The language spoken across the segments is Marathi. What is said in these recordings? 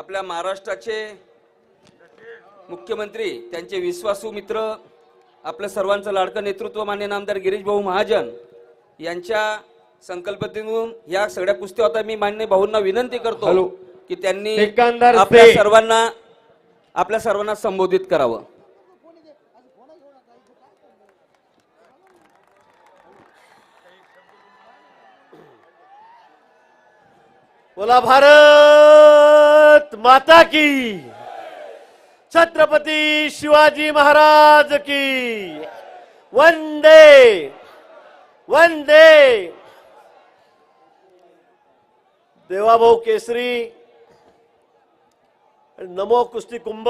आपल्या महाराष्ट्राचे मुख्यमंत्री त्यांचे विश्वासू मित्र आपलं सर्वांचं लाडकं नेतृत्व मान्य नामदार गिरीश भाऊ महाजन यांच्या संकल्पनेतून या सगळ्या कुस्त्या होता मी मान्य भाऊंना विनंती करतो. की त्यांनी आपल्या. सर्वांना आपल्या सर्वांना संबोधित करावं बोला भारत माता की। छत्रपती शिवाजी महाराज की। वंदे। वंदे। देवाभाऊ केसरी नमो कुस्ती कुंभ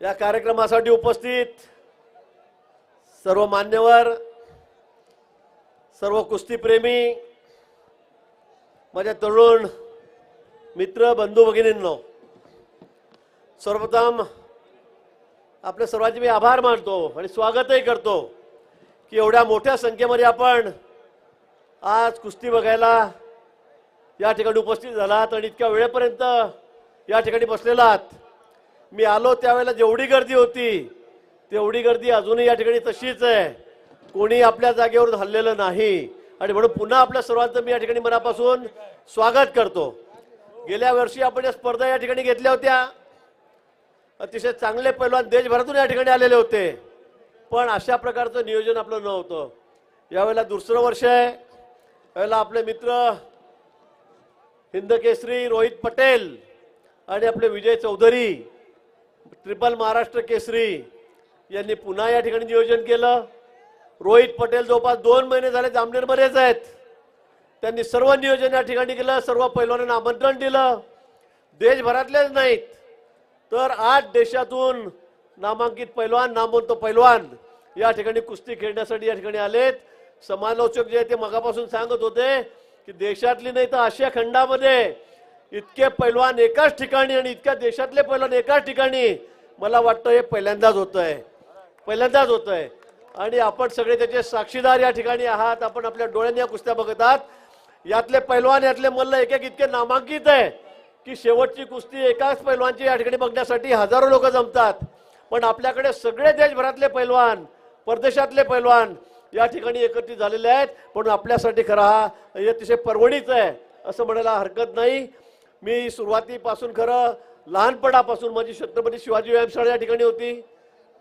या कार्यक्रमासाठी उपस्थित सर्व मान्यवर सर्व कुस्तीप्रेमी माझ्या तरुण मित्र बंधू भगिनींनो सर्वप्रथम आपल्या सर्वांचे मी आभार मानतो आणि स्वागतही करतो की एवढ्या मोठ्या संख्येमध्ये आपण आज कुस्ती बघायला या ठिकाणी उपस्थित झालात आणि इतक्या वेळेपर्यंत या ठिकाणी बसलेलात मी आलो त्यावेळेला जेवढी गर्दी होती तेवढी गर्दी अजूनही या ठिकाणी तशीच आहे. कोणी आपल्या जागेवर हल्लेलं नाही. आणि म्हणून पुन्हा आपल्या सर्वांचं मी या ठिकाणी मनापासून स्वागत करतो. गेल्या वर्षी आपण या स्पर्धा या ठिकाणी घेतल्या होत्या. अतिशय चांगले पैलवान देशभरातून या ठिकाणी आलेले होते. पण अशा प्रकारचं नियोजन आपलं नव्हतं. यावेळेला दुसरं वर्ष आहे. यावेळेला आपले मित्र हिंदकेसरी रोहित पटेल आणि आपले विजय चौधरी ट्रिपल महाराष्ट्र केसरी यांनी पुन्हा या ठिकाणी नियोजन केलं. रोहित पटेल जवळपास दोन महिने झाले जामनेरमध्येच आहेत. त्यांनी सर्व नियोजन या ठिकाणी केलं सर्व पैलवानांना आमंत्रण दिलं. देशभरातलेच नाहीत. तर आठ देशातून नामांकित पैलवान नामवंत पैलवान या ठिकाणी कुस्ती खेळण्यासाठी या ठिकाणी आलेत. समालोचक जे आहे ते मगापासून सांगत होते की देशातली नाही तर आशिया खंडामध्ये इतके पैलवान एकाच ठिकाणी आणि इतक्या देशातले पैलवान एकाच ठिकाणी मला वाटतं हे पहिल्यांदाच होतं आहे पहिल्यांदाच होत आहे आणि आपण सगळे त्याचे साक्षीदार या ठिकाणी आहात. आपण आपल्या डोळ्यांनी या कुस्त्या बघत आहात. यातले पैलवान यातले मल्ल एक एक इतके नामांकित आहे की शेवटची कुस्ती एकाच पैलवानची या ठिकाणी बघण्यासाठी हजारो लोक जमतात. पण आपल्याकडे सगळे देशभरातले पैलवान परदेशातले पैलवान या ठिकाणी एकत्रित झालेले आहेत. पण आपल्यासाठी खरा हा अतिशय परवणीच आहे असं म्हणायला हरकत नाही. मी सुरुवातीपासून खरं लहानपणापासून माझी छत्रपती शिवाजी व्यायामशाळा या ठिकाणी होती.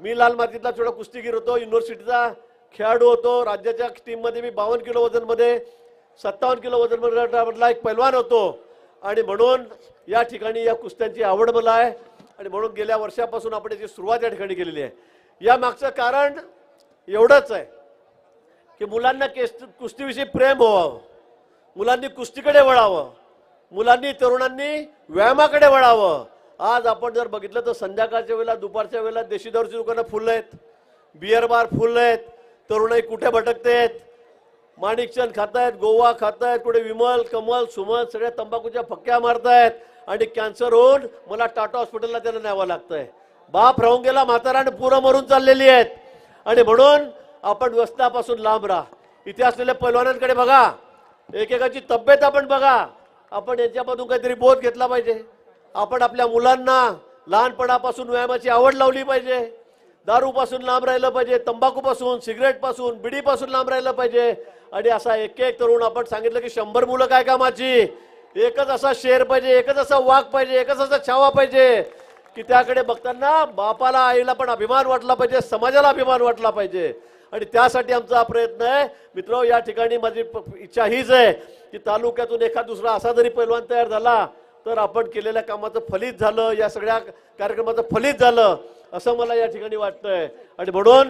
मी लाल मातीतला छोटा कुस्तीगीर होतो युनिव्हर्सिटीचा खेळाडू होतो. राज्याच्या टीममध्ये मी बावन्न किलो वजनमध्ये सत्तावन्न किलो वजन मधला एक पैलवान होतो. आणि म्हणून या ठिकाणी या कुस्त्यांची आवड मला आहे. आणि म्हणून गेल्या वर्षापासून आपण याची सुरुवात या ठिकाणी केलेली आहे. या मागचं कारण एवढंच आहे की मुलांना केस कुस्तीविषयी प्रेम व्हावं. मुलांनी कुस्तीकडे वळावं. मुलांनी तरुणांनी व्यायामाकडे वळावं. आज आपण जर बघितलं तर संध्याकाळच्या वेळेला दुपारच्या वेळेला देशी दारूची दुकानं फुल आहेत बिअर बार फुल आहेत तरुणाई कुठे भटकतेत? माणिकचंद खातायत गोवा खातायत कुठे विमल कमल सुमन सगळ्या तंबाखूच्या फक्क्या मारतायत. आणि कॅन्सर होऊन मला टाटा हॉस्पिटलला त्यांना न्यावं लागतंय. बाप राहून गेला म्हातारा आणि पुरं मरून चाललेली आहेत. आणि म्हणून आपण व्यसनापासून लांब राहा. इथे असलेल्या पैलवानांकडे बघा. एकेकाची तब्येत आपण बघा. आपण याच्यामधून काहीतरी बोध घेतला पाहिजे. आपण आपल्या मुलांना लहानपणापासून व्यायामाची आवड लावली पाहिजे. दारूपासून लांब राहिलं पाहिजे तंबाखूपासून सिगरेटपासून बिडीपासून लांब राहिलं पाहिजे. आणि असा एक एक तरुण आपण सांगितलं की शंभर मुलं काय कामाची? एकच असा शेर पाहिजे एकच असा वाघ पाहिजे एकच असा छावा पाहिजे की त्याकडे बघताना बापाला आईला पण अभिमान वाटला पाहिजे समाजाला अभिमान वाटला पाहिजे. आणि त्यासाठी आमचा हा प्रयत्न आहे. मित्र या ठिकाणी माझी प- इच्छा हीच आहे की तालुक्यातून एखाद दुसरा असा जरी पैलवान तयार झाला तर आपण केलेल्या कामाचं फलित झालं या सगळ्या कार्यक्रमाचं फलित झालं असं मला या ठिकाणी वाटतंय. आणि म्हणून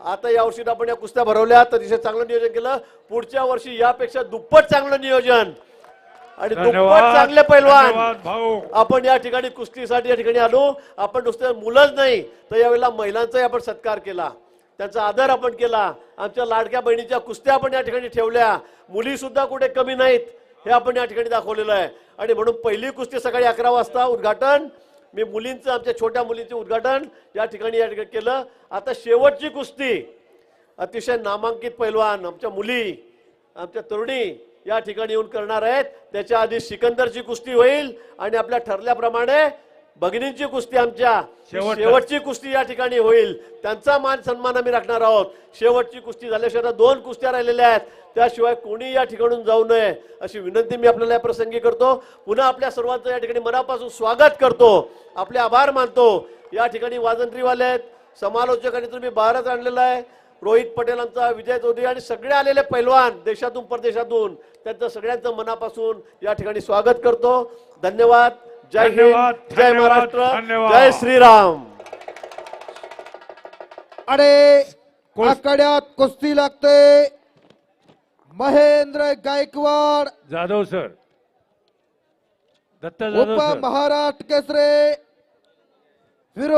आता या वर्षी आपण या कुस्त्या भरवल्या तर तिथे चांगलं नियोजन केलं. पुढच्या वर्षी यापेक्षा दुप्पट चांगलं नियोजन. आणि दुप्पट चांगले पैलवान. आपण या ठिकाणी कुस्तीसाठी या ठिकाणी आलो. आपण नुसते मुलंच नाही तर यावेळेला महिलांचाही आपण सत्कार केला. त्यांचा आदर आपण केला. आमच्या लाडक्या बहिणीच्या कुस्त्या आपण या ठिकाणी ठेवल्या. मुली सुद्धा कुठे कमी नाहीत हे आपण या ठिकाणी दाखवलेलं आहे. आणि म्हणून पहिली कुस्ती सकाळी अकरा वाजता उद्घाटन. मी मुलींचं आमच्या छोट्या मुलींचं उद्घाटन. या ठिकाणी या ठिकाणी केलं. आता शेवटची कुस्ती. अतिशय नामांकित पैलवान आमच्या मुली आमच्या तरुणी या ठिकाणी येऊन करणार आहेत. त्याच्या आधी सिकंदरची कुस्ती होईल आणि आपल्या ठरल्याप्रमाणे भगिनींची कुस्ती आमच्या. शेवटचं. शेवटची कुस्ती या ठिकाणी होईल. त्यांचा मान सन्मान आम्ही राखणार आहोत. शेवटची कुस्ती झाल्याशिवाय दोन कुस्त्या राहिलेल्या आहेत. त्याशिवाय कोणी या ठिकाणून जाऊ नये अशी विनंती मी आपल्याला या प्रसंगी करतो. पुन्हा आपल्या सर्वांचं या ठिकाणी मनापासून स्वागत करतो. आपले आभार मानतो. या ठिकाणी वाजंत्रीवाले आहेत. समालोचकांनी तुम्ही भारत आणलेला आहे. रोहित पटेलांचा विजय चौधरी आणि सगळे आलेले पैलवान देशातून परदेशातून. त्यांचं सगळ्यांचं मनापासून या ठिकाणी स्वागत करतो. धन्यवाद. जय हिंद जय महाराष्ट्र. जय श्रीराम। कुस- आखाड्यात कुस्ती लागते. महेंद्र गायकवाड. जाधव सर. दत्ता जाधव उप सर. महाराष्ट्र केसरे. विरोध